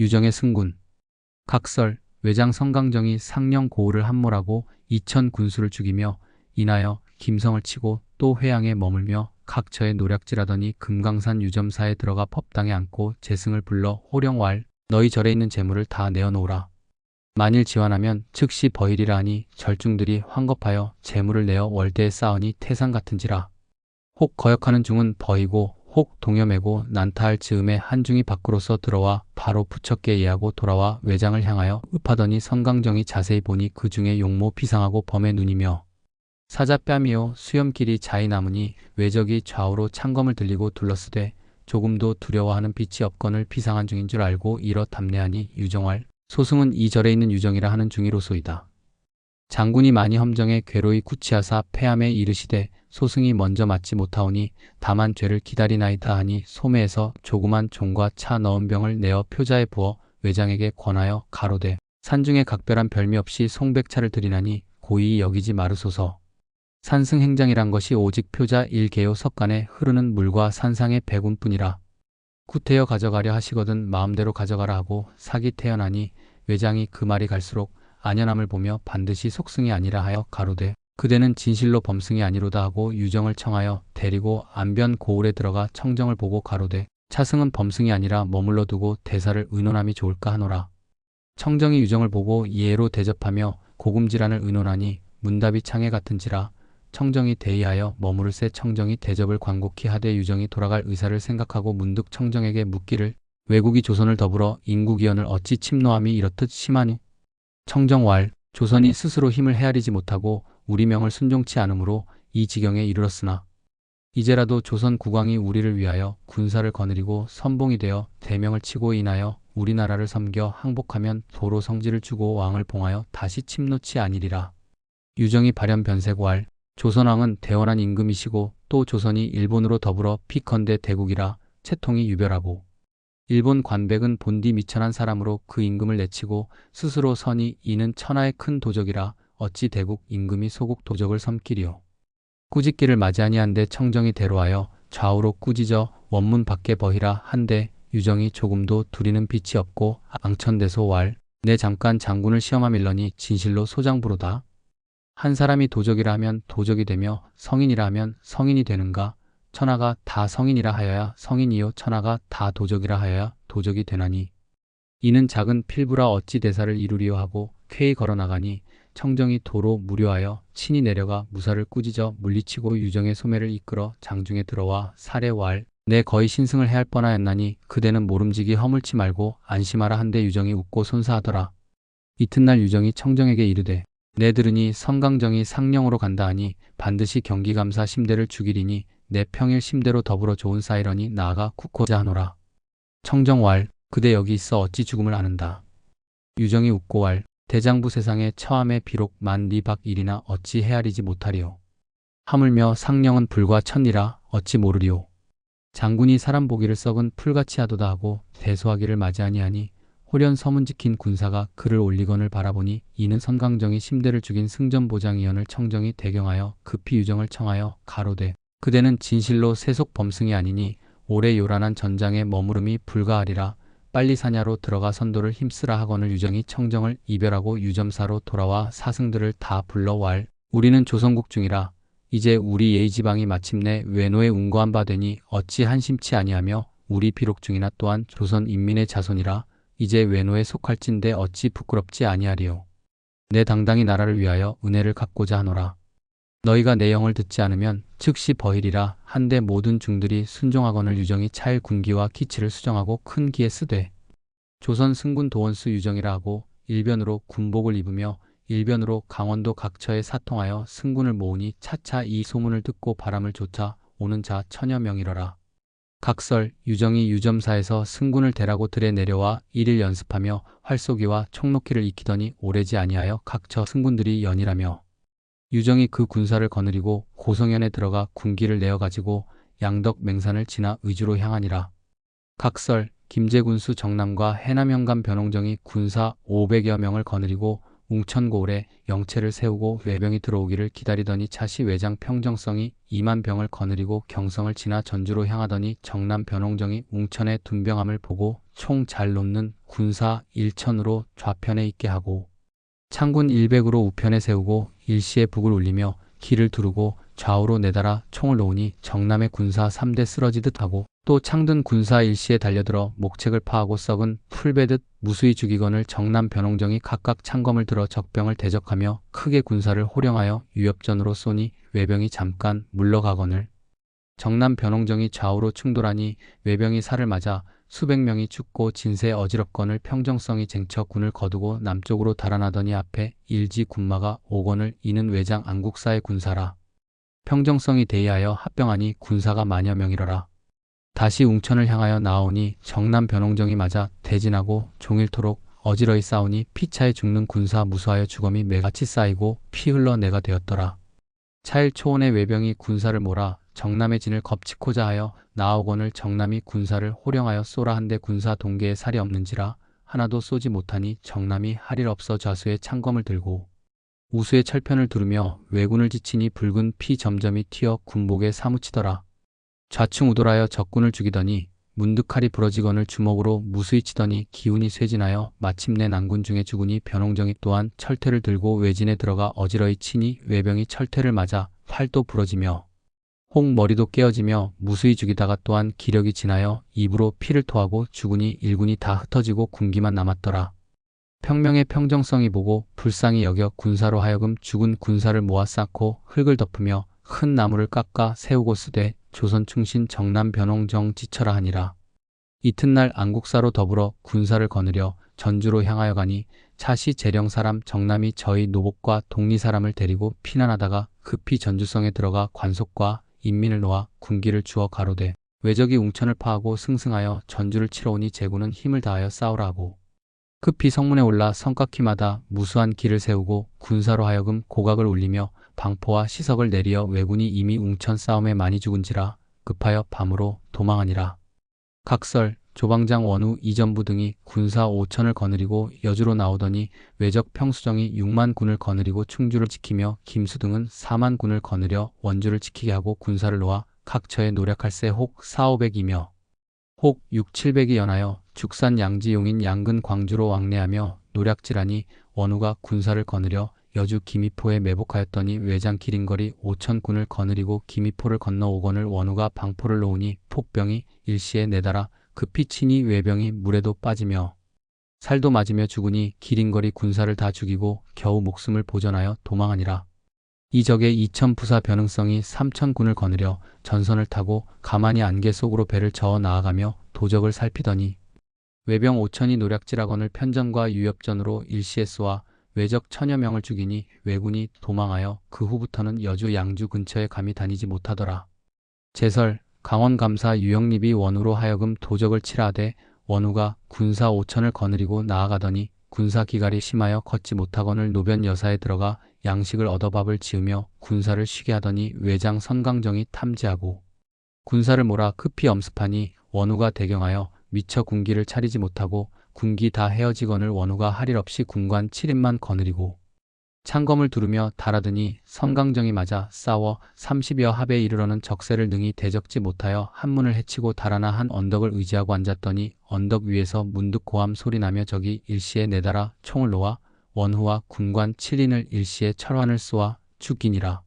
유정의 승군. 각설, 외장 성강정이 상령 고우를 함몰하고 이천 군수를 죽이며 인하여 김성을 치고 또 회양에 머물며 각처에 노략질하더니 금강산 유점사에 들어가 법당에 앉고 재승을 불러 호령왈 너희 절에 있는 재물을 다 내어놓으라. 만일 지환하면 즉시 버일이라 하니 절중들이 황겁하여 재물을 내어 월대에 쌓으니 태산 같은지라. 혹 거역하는 중은 버이고 혹 동여매고 난타할 즈음에 한중이 밖으로서 들어와 바로 부척게 예하고 돌아와 외장을 향하여 읍하더니 성강정이 자세히 보니 그 중에 용모 비상하고 범의 눈이며 사자 뺨이요 수염길이 자이 남으니 외적이 좌우로 창검을 들리고 둘러쓰되 조금도 두려워하는 빛이 없건을 비상한 중인 줄 알고 이러 답례하니 유정활 소승은 이 절에 있는 유정이라 하는 중이로소이다. 장군이 많이 험정에 괴로이 구치하사 폐암에 이르시되 소승이 먼저 맞지 못하오니 다만 죄를 기다리나이다 하니 소매에서 조그만 종과 차 넣은 병을 내어 표자에 부어 외장에게 권하여 가로되 산중에 각별한 별미 없이 송백차를 드리나니 고이 여기지 마르소서. 산승행장이란 것이 오직 표자 일개요 석간에 흐르는 물과 산상의 백운뿐이라. 구태여 가져가려 하시거든 마음대로 가져가라 하고 사기 태어나니 외장이 그 말이 갈수록 안연함을 보며 반드시 속승이 아니라 하여 가로되 그대는 진실로 범승이 아니로다 하고 유정을 청하여 데리고 안변 고을에 들어가 청정을 보고 가로되 차승은 범승이 아니라 머물러 두고 대사를 의논함이 좋을까 하노라. 청정이 유정을 보고 이해로 대접하며 고금질환을 의논하니 문답이 창해 같은지라 청정이 대의하여 머무를 새 청정이 대접을 관곡히 하되 유정이 돌아갈 의사를 생각하고 문득 청정에게 묻기를 외국이 조선을 더불어 인구기원을 어찌 침노함이 이렇듯 심하니 청정왈 조선이 스스로 힘을 헤아리지 못하고 우리 명을 순종치 않으므로 이 지경에 이르렀으나 이제라도 조선 국왕이 우리를 위하여 군사를 거느리고 선봉이 되어 대명을 치고 인하여 우리나라를 섬겨 항복하면 도로 성지를 주고 왕을 봉하여 다시 침노치 아니리라. 유정이 발현 변세고할 조선왕은 대원한 임금이시고 또 조선이 일본으로 더불어 피컨대 대국이라 채통이 유별하고 일본 관백은 본디 미천한 사람으로 그 임금을 내치고 스스로 선이 이는 천하의 큰 도적이라 어찌 대국 임금이 소국 도적을 섬기리요. 꾸짖기를 맞이하니한데 청정이 대로하여 좌우로 꾸짖어 원문 밖에 버히라 한데 유정이 조금도 두리는 빛이 없고 앙천대소 왈 내 잠깐 장군을 시험함일러니 진실로 소장부로다. 한 사람이 도적이라 하면 도적이 되며 성인이라 하면 성인이 되는가 천하가 다 성인이라 하여야 성인이요 천하가 다 도적이라 하여야 도적이 되나니 이는 작은 필부라 어찌 대사를 이루리요 하고 쾌히 걸어나가니 청정이 도로 무료하여 친히 내려가 무사를 꾸짖어 물리치고 유정의 소매를 이끌어 장중에 들어와 살해왈 내 거의 신승을 해할 뻔하였나니 그대는 모름지기 허물지 말고 안심하라 한데 유정이 웃고 손사하더라. 이튿날 유정이 청정에게 이르되 내 들으니 성강정이 상령으로 간다 하니 반드시 경기감사 심대를 죽이리니 내 평일 심대로 더불어 좋은 사이러니 나아가 쿠코자 하노라. 청정왈 그대 여기 있어 어찌 죽음을 아는다. 유정이 웃고 왈 대장부 세상에 처함에 비록 만 리박 일이나 어찌 헤아리지 못하리오. 하물며 상령은 불과 천리라 어찌 모르리오. 장군이 사람 보기를 썩은 풀같이 하도다 하고 대소하기를 맞이하니 하니 호련 서문 지킨 군사가 그를 올리건을 바라보니 이는 선강정이 심대를 죽인 승전보장위원을 청정이 대경하여 급히 유정을 청하여 가로되 그대는 진실로 세속 범승이 아니니 오래 요란한 전장에 머무름이 불가하리라 빨리 사냐로 들어가 선도를 힘쓰라 하거늘 유정이 청정을 이별하고 유점사로 돌아와 사승들을 다 불러왈 우리는 조선국 중이라 이제 우리 예의지방이 마침내 외노에 운거한 바 되니 어찌 한심치 아니하며 우리 비록 중이나 또한 조선 인민의 자손이라 이제 외노에 속할진데 어찌 부끄럽지 아니하리요. 내 당당히 나라를 위하여 은혜를 갚고자 하노라. 너희가 내 영을 듣지 않으면 즉시 버일이라 한데 모든 중들이 순종하거늘 유정이 차일 군기와 기치를 수정하고 큰 기에 쓰되 조선 승군 도원수 유정이라 하고 일변으로 군복을 입으며 일변으로 강원도 각처에 사통하여 승군을 모으니 차차 이 소문을 듣고 바람을 쫓아 오는 자 천여 명이러라. 각설 유정이 유점사에서 승군을 대라고 들에 내려와 일일 연습하며 활쏘기와 총놓기를 익히더니 오래지 아니하여 각처 승군들이 연일하며 유정이 그 군사를 거느리고 고성현에 들어가 군기를 내어 가지고 양덕 맹산을 지나 의주로 향하니라. 각설 김제군수 정남과 해남현감 변홍정이 군사 500여 명을 거느리고 웅천고을에 영체를 세우고 외병이 들어오기를 기다리더니 차시 외장 평정성이 2만 병을 거느리고 경성을 지나 전주로 향하더니 정남 변홍정이 웅천의 둔병함을 보고 총 잘 놓는 군사 일천으로 좌편에 있게 하고 창군 100으로 우편에 세우고 일시에 북을 울리며 길을 두르고 좌우로 내달아 총을 놓으니 정남의 군사 3대 쓰러지듯 하고 또 창든 군사 일시에 달려들어 목책을 파하고 썩은 풀베듯 무수히 죽이거늘 정남 변홍정이 각각 창검을 들어 적병을 대적하며 크게 군사를 호령하여 유협전으로 쏘니 외병이 잠깐 물러가거늘. 정남 변홍정이 좌우로 충돌하니 외병이 살을 맞아 수백 명이 죽고 진세 어지럽거늘 평정성이 쟁처 군을 거두고 남쪽으로 달아나더니 앞에 일지 군마가 오거늘 이는 외장 안국사의 군사라. 평정성이 대의하여 합병하니 군사가 만여 명이러라. 다시 웅천을 향하여 나오니 정남 변홍정이 맞아 대진하고 종일토록 어지러이 싸우니 피차에 죽는 군사 무수하여 주검이 매같이 쌓이고 피 흘러 내가 되었더라. 차일 초원의 외병이 군사를 몰아 정남의 진을 겁치고자 하여 나오거늘 정남이 군사를 호령하여 쏘라 한데 군사 동계에 살이 없는지라 하나도 쏘지 못하니 정남이 할일 없어 좌수의 창검을 들고 우수의 철편을 두르며 왜군을 지치니 붉은 피 점점이 튀어 군복에 사무치더라. 좌충 우돌하여 적군을 죽이더니 문득 칼이 부러지거늘 주먹으로 무수히 치더니 기운이 쇠진하여 마침내 난군 중에 죽으니 변홍정이 또한 철퇴를 들고 외진에 들어가 어지러이 치니 외병이 철퇴를 맞아 팔도 부러지며 홍 머리도 깨어지며 무수히 죽이다가 또한 기력이 지나여 입으로 피를 토하고 죽으니 일군이 다 흩어지고 군기만 남았더라. 평명의 평정성이 보고 불쌍히 여겨 군사로 하여금 죽은 군사를 모아 쌓고 흙을 덮으며 큰 나무를 깎아 세우고 쓰되 조선 충신 정남 변홍정 지처라 하니라. 이튿날 안국사로 더불어 군사를 거느려 전주로 향하여 가니 차시 재령 사람 정남이 저희 노복과 독리 사람을 데리고 피난하다가 급히 전주성에 들어가 관속과 인민을 놓아 군기를 주어 가로되 외적이 웅천을 파하고 승승하여 전주를 치러 오니 제군은 힘을 다하여 싸우라 하고 급히 성문에 올라 성곽희마다 무수한 길을 세우고 군사로 하여금 고각을 울리며 방포와 시석을 내리어 왜군이 이미 웅천 싸움에 많이 죽은지라 급하여 밤으로 도망하니라. 각설, 조방장 원우 이전부 등이 군사 5천을 거느리고 여주로 나오더니 외적 평수정이 6만 군을 거느리고 충주를 지키며 김수 등은 4만 군을 거느려 원주를 지키게 하고 군사를 놓아 각처에 노력할새 혹 4, 500이며 혹 6, 700이 연하여 죽산 양지용인 양근 광주로 왕래하며 노략질하니 원우가 군사를 거느려 여주 기미포에 매복하였더니 외장 기린거리 5천 군을 거느리고 기미포를 건너 오거늘 원우가 방포를 놓으니 폭병이 일시에 내달아 급히 치니 외병이 물에도 빠지며 살도 맞으며 죽으니 기린거리 군사를 다 죽이고 겨우 목숨을 보전하여 도망하니라. 이 적의 이천 부사 변응성이 삼천 군을 거느려 전선을 타고 가만히 안개 속으로 배를 저어 나아가며 도적을 살피더니 외병 오천이 노략질하거늘 편전과 유협전으로 일시에 쏘아 외적 천여 명을 죽이니 왜군이 도망하여 그 후부터는 여주 양주 근처에 감히 다니지 못하더라. 제설 강원감사 유영립이 원우로 하여금 도적을 칠하되 원우가 군사 오천을 거느리고 나아가더니 군사 기갈이 심하여 걷지 못하거늘 노변 여사에 들어가 양식을 얻어 밥을 지으며 군사를 쉬게 하더니 외장 선강정이 탐지하고 군사를 몰아 급히 엄습하니 원우가 대경하여 미처 군기를 차리지 못하고 군기 다 헤어지거늘 원우가 할일 없이 군관 7인만 거느리고 창검을 두르며 달아드니 선강정이 맞아 싸워 30여 합에 이르러는 적세를 능히 대적지 못하여 한문을 해치고 달아나 한 언덕을 의지하고 앉았더니 언덕 위에서 문득 고함 소리 나며 적이 일시에 내달아 총을 놓아 원후와 군관 7인을 일시에 철환을 쏘아 죽이니라.